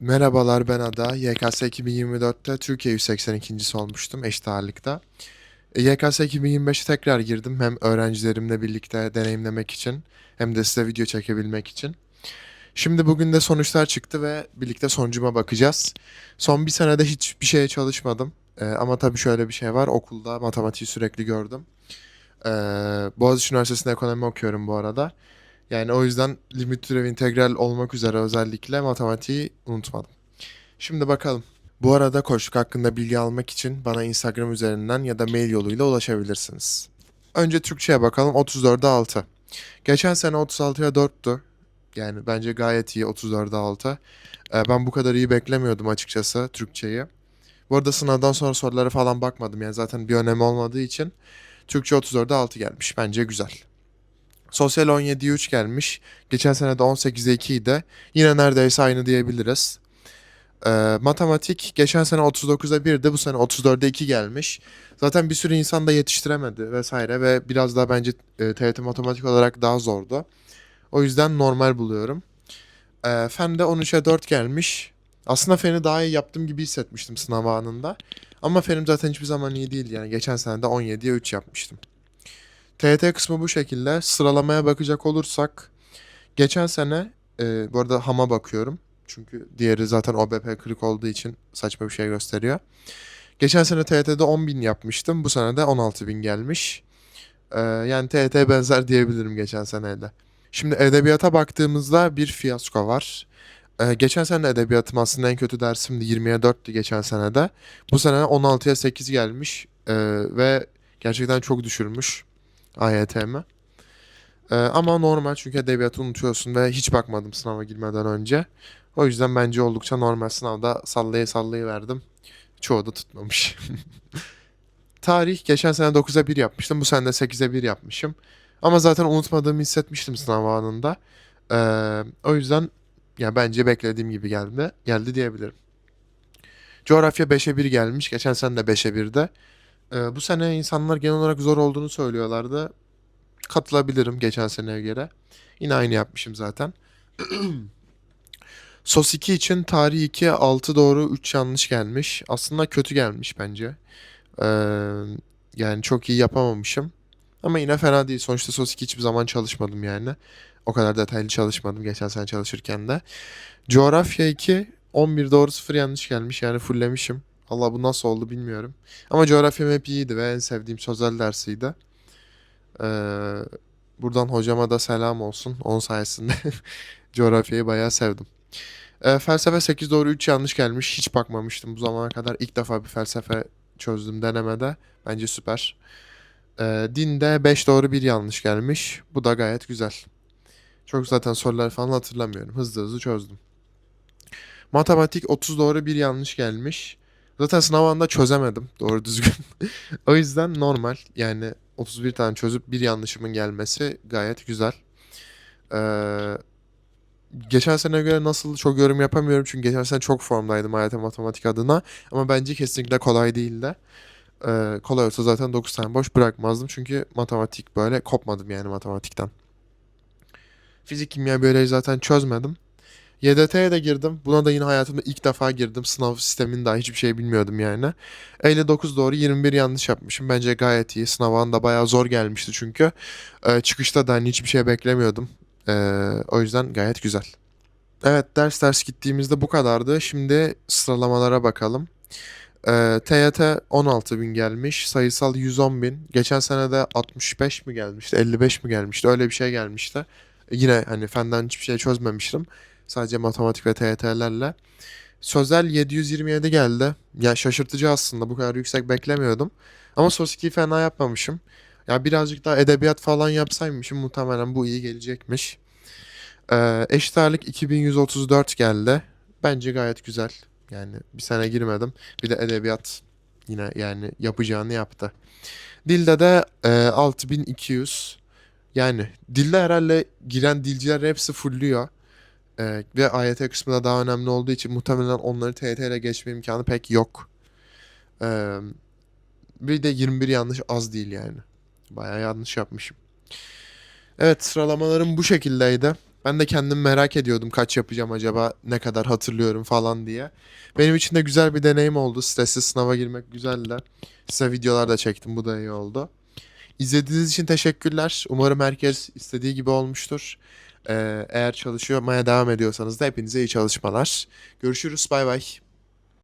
Merhabalar ben Ada. YKS 2024'te Türkiye 182. olmuştum eşit ağırlıkta. E, YKS 2025'e tekrar girdim hem öğrencilerimle birlikte deneyimlemek için hem de size video çekebilmek için. Şimdi bugün de sonuçlar çıktı ve birlikte sonucuma bakacağız. Son bir senede hiçbir şeye çalışmadım. E, ama tabii şöyle bir şey var. Okulda matematiği sürekli gördüm. E, Boğaziçi Üniversitesi'nde ekonomi okuyorum bu arada. Yani o yüzden limit türev integral olmak üzere özellikle matematiği unutmadım. Şimdi bakalım. Bu arada koçluk hakkında bilgi almak için bana Instagram üzerinden ya da mail yoluyla ulaşabilirsiniz. Önce Türkçe'ye bakalım 34'e 6. Geçen sene 36'ya 4'tü. Yani bence gayet iyi 34'e 6. Ee, ben bu kadar iyi beklemiyordum açıkçası Türkçeyi. Bu arada sınavdan sonra sorulara falan bakmadım. Yani zaten bir önemi olmadığı için Türkçe 34'e 6 gelmiş. Bence güzel. Sosyal 17'ye 3 gelmiş. Geçen sene de 18'e 2 idi. Yine neredeyse aynı diyebiliriz. Ee, matematik geçen sene 39'a 1'di. Bu sene 34'e 2 gelmiş. Zaten bir sürü insan da yetiştiremedi vesaire ve biraz daha bence e, TYT matematik olarak daha zordu. O yüzden normal buluyorum. Ee, Fen'de 13'e 4 gelmiş. Aslında Fen'i daha iyi yaptığım gibi hissetmiştim sınav anında. Ama Fen'im zaten hiçbir zaman iyi değildi. Yani geçen sene de 17'ye 3 yapmıştım. TYT kısmı bu şekilde. Sıralamaya bakacak olursak geçen sene e, bu arada HAM'a bakıyorum. Çünkü diğeri zaten OBP kırık olduğu için saçma bir şey gösteriyor. Geçen sene TYT'de 10.000 yapmıştım. Bu sene de 16.000 gelmiş. E, yani TYT benzer diyebilirim geçen seneyle. Şimdi edebiyata baktığımızda bir fiyasko var. E, geçen sene edebiyatım aslında en kötü dersimdi. 20'ye 4'tü geçen senede. Bu sene 16'ya 8 gelmiş. E, ve gerçekten çok düşürmüş. AYT'mi. Ee, ama normal çünkü edebiyatı unutuyorsun ve hiç bakmadım sınava girmeden önce. O yüzden bence oldukça normal sınavda sallaya sallaya verdim. Çoğu da tutmamış. Tarih geçen sene 9'a 1 yapmıştım. Bu sene de 8'e 1 yapmışım. Ama zaten unutmadığımı hissetmiştim sınav anında. Ee, o yüzden ya bence beklediğim gibi geldi. Geldi diyebilirim. Coğrafya 5'e 1 gelmiş. Geçen sene de 5'e 1'de. Ee, bu sene insanlar genel olarak zor olduğunu söylüyorlardı. Katılabilirim geçen seneye göre. Yine aynı yapmışım zaten. Sos 2 için tarih 2 6 doğru 3 yanlış gelmiş. Aslında kötü gelmiş bence. Ee, yani çok iyi yapamamışım. Ama yine fena değil. Sonuçta Sos 2 hiçbir zaman çalışmadım yani. O kadar detaylı çalışmadım geçen sene çalışırken de. Coğrafya 2 11 doğru 0 yanlış gelmiş. Yani fulllemişim. Allah bu nasıl oldu bilmiyorum. Ama coğrafyam hep iyiydi ve en sevdiğim sözel dersiydi. Ee, buradan hocama da selam olsun. Onun sayesinde coğrafyayı bayağı sevdim. Ee, felsefe 8 doğru 3 yanlış gelmiş. Hiç bakmamıştım bu zamana kadar. İlk defa bir felsefe çözdüm denemede. Bence süper. Ee, dinde 5 doğru 1 yanlış gelmiş. Bu da gayet güzel. Çok zaten soruları falan hatırlamıyorum. Hızlı hızlı çözdüm. Matematik 30 doğru 1 yanlış gelmiş. Zaten sınav anında çözemedim doğru düzgün. o yüzden normal. Yani 31 tane çözüp bir yanlışımın gelmesi gayet güzel. Ee, geçen seneye göre nasıl çok yorum yapamıyorum çünkü geçen sene çok formdaydım hayat matematik adına. Ama bence kesinlikle kolay değildi. Ee, kolay olsa zaten 9 tane boş bırakmazdım çünkü matematik böyle kopmadım yani matematikten. Fizik, kimya, biyoloji zaten çözmedim. YDT'ye de girdim. Buna da yine hayatımda ilk defa girdim. Sınav sistemini daha hiçbir şey bilmiyordum yani. 59 doğru 21 yanlış yapmışım. Bence gayet iyi. Sınav anında bayağı zor gelmişti çünkü. Ee, çıkışta da hani hiçbir şey beklemiyordum. Ee, o yüzden gayet güzel. Evet ders ders gittiğimizde bu kadardı. Şimdi sıralamalara bakalım. Ee, TYT 16 bin gelmiş. Sayısal 110 bin. Geçen sene de 65 mi gelmişti? 55 mi gelmişti? Öyle bir şey gelmişti. Yine hani fenden hiçbir şey çözmemiştim. Sadece matematik ve TYT'lerle. Sözel 727 geldi. Ya şaşırtıcı aslında. Bu kadar yüksek beklemiyordum. Ama sos 2'yi fena yapmamışım. Ya birazcık daha edebiyat falan yapsaymışım muhtemelen bu iyi gelecekmiş. Ee, eşit ağırlık 2134 geldi. Bence gayet güzel. Yani bir sene girmedim. Bir de edebiyat yine yani yapacağını yaptı. Dilde de e, 6200. Yani dilde herhalde giren dilciler hepsi fullüyor. Ee, ve AYT kısmı da daha önemli olduğu için muhtemelen onları TYT ile geçme imkanı pek yok. Ee, bir de 21 yanlış az değil yani. Bayağı yanlış yapmışım. Evet sıralamalarım bu şekildeydi. Ben de kendim merak ediyordum kaç yapacağım acaba, ne kadar hatırlıyorum falan diye. Benim için de güzel bir deneyim oldu. Stresli sınava girmek güzeldi. Size videolar da çektim. Bu da iyi oldu. İzlediğiniz için teşekkürler. Umarım herkes istediği gibi olmuştur. Ee, eğer çalışmaya devam ediyorsanız da hepinize iyi çalışmalar. Görüşürüz. Bay bay.